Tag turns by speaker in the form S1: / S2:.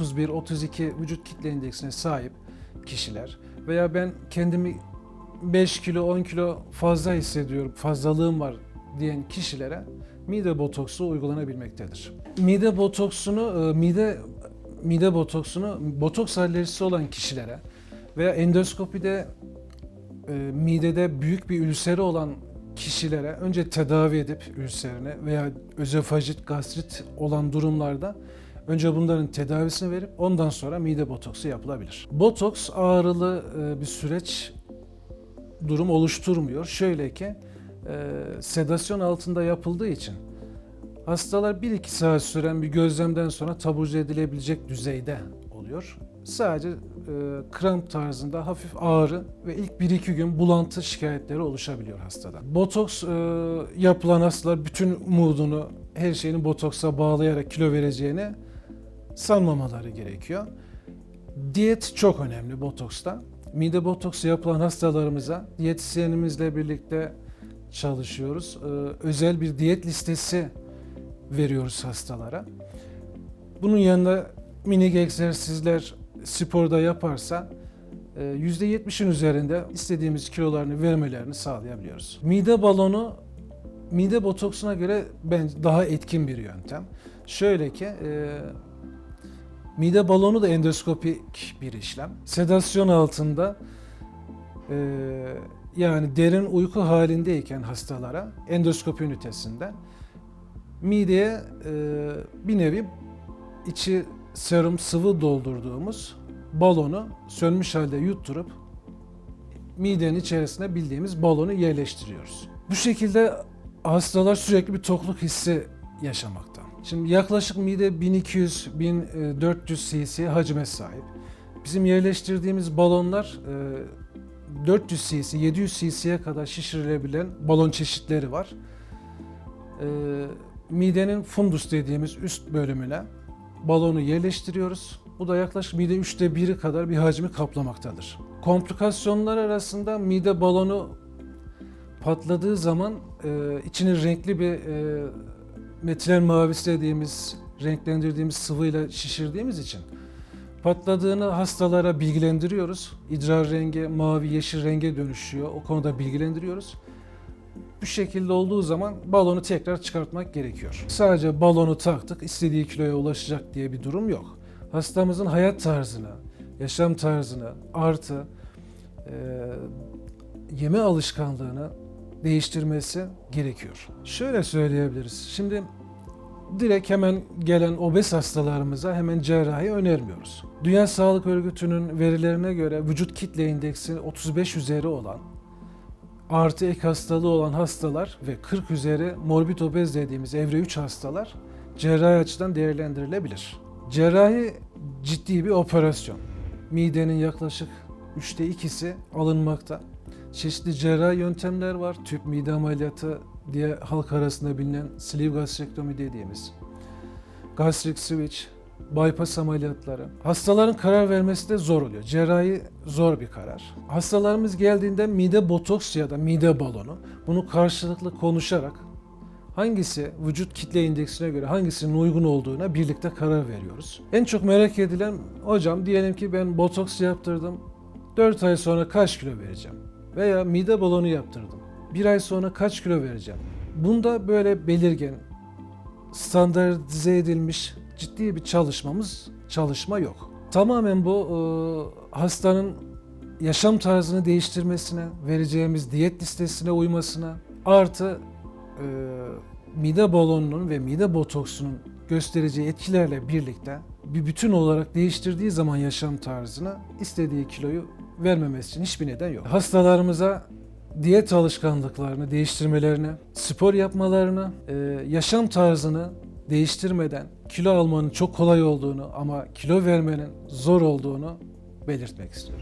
S1: 31-32 vücut kitle indeksine sahip kişiler veya ben kendimi 5 kilo 10 kilo fazla hissediyorum, fazlalığım var diyen kişilere mide botoksu uygulanabilmektedir. Mide botoksunu e, mide mide botoksunu botoks alerjisi olan kişilere veya endoskopide e, midede büyük bir ülseri olan kişilere önce tedavi edip ülserini veya özofajit, gastrit olan durumlarda önce bunların tedavisini verip ondan sonra mide botoksu yapılabilir. Botoks ağrılı e, bir süreç durum oluşturmuyor. Şöyle ki e, sedasyon altında yapıldığı için hastalar 1-2 saat süren bir gözlemden sonra taburcu edilebilecek düzeyde oluyor. Sadece e, kramp tarzında hafif ağrı ve ilk 1-2 gün bulantı şikayetleri oluşabiliyor hastada. Botoks e, yapılan hastalar bütün umudunu her şeyini botoksa bağlayarak kilo vereceğini sanmamaları gerekiyor. Diyet çok önemli botoksta. Mide botoksu yapılan hastalarımıza diyetisyenimizle birlikte çalışıyoruz. Ee, özel bir diyet listesi veriyoruz hastalara. Bunun yanında minik egzersizler sporda yaparsa e, %70'in üzerinde istediğimiz kilolarını vermelerini sağlayabiliyoruz. Mide balonu mide botoksuna göre bence daha etkin bir yöntem. Şöyle ki e, Mide balonu da endoskopik bir işlem. Sedasyon altında e, yani derin uyku halindeyken hastalara endoskopi ünitesinde mideye e, bir nevi içi serum sıvı doldurduğumuz balonu sönmüş halde yutturup midenin içerisine bildiğimiz balonu yerleştiriyoruz. Bu şekilde hastalar sürekli bir tokluk hissi yaşamakta. Şimdi yaklaşık mide 1200-1400 cc hacme sahip. Bizim yerleştirdiğimiz balonlar e, 400 cc, 700 cc'ye kadar şişirilebilen balon çeşitleri var. E, Midenin fundus dediğimiz üst bölümüne balonu yerleştiriyoruz. Bu da yaklaşık mide 3'te 1'i kadar bir hacmi kaplamaktadır. Komplikasyonlar arasında mide balonu patladığı zaman e, içinin renkli bir e, metilen mavisi dediğimiz renklendirdiğimiz sıvıyla şişirdiğimiz için patladığını hastalara bilgilendiriyoruz. İdrar rengi mavi yeşil renge dönüşüyor. O konuda bilgilendiriyoruz. Bu şekilde olduğu zaman balonu tekrar çıkartmak gerekiyor. Sadece balonu taktık, istediği kiloya ulaşacak diye bir durum yok. Hastamızın hayat tarzını, yaşam tarzını artı e, yeme alışkanlığını değiştirmesi gerekiyor. Şöyle söyleyebiliriz. Şimdi direkt hemen gelen obez hastalarımıza hemen cerrahi önermiyoruz. Dünya Sağlık Örgütü'nün verilerine göre vücut kitle indeksi 35 üzeri olan artı ek hastalığı olan hastalar ve 40 üzeri morbid obez dediğimiz evre 3 hastalar cerrahi açıdan değerlendirilebilir. Cerrahi ciddi bir operasyon. Midenin yaklaşık 3'te 2'si alınmakta. Çeşitli cerrahi yöntemler var. Tüp mide ameliyatı diye halk arasında bilinen sleeve gastrektomi dediğimiz. Gastric switch, bypass ameliyatları. Hastaların karar vermesi de zor oluyor. Cerrahi zor bir karar. Hastalarımız geldiğinde mide botoks ya da mide balonu bunu karşılıklı konuşarak hangisi vücut kitle indeksine göre hangisinin uygun olduğuna birlikte karar veriyoruz. En çok merak edilen hocam diyelim ki ben botoks yaptırdım. 4 ay sonra kaç kilo vereceğim? Veya mide balonu yaptırdım. Bir ay sonra kaç kilo vereceğim? Bunda böyle belirgin, standartize edilmiş ciddi bir çalışmamız, çalışma yok. Tamamen bu e, hastanın yaşam tarzını değiştirmesine, vereceğimiz diyet listesine uymasına, artı e, mide balonunun ve mide botoksunun göstereceği etkilerle birlikte bir bütün olarak değiştirdiği zaman yaşam tarzını istediği kiloyu vermemesi için hiçbir neden yok. Hastalarımıza diyet alışkanlıklarını değiştirmelerini, spor yapmalarını, e, yaşam tarzını değiştirmeden kilo almanın çok kolay olduğunu ama kilo vermenin zor olduğunu belirtmek istiyorum.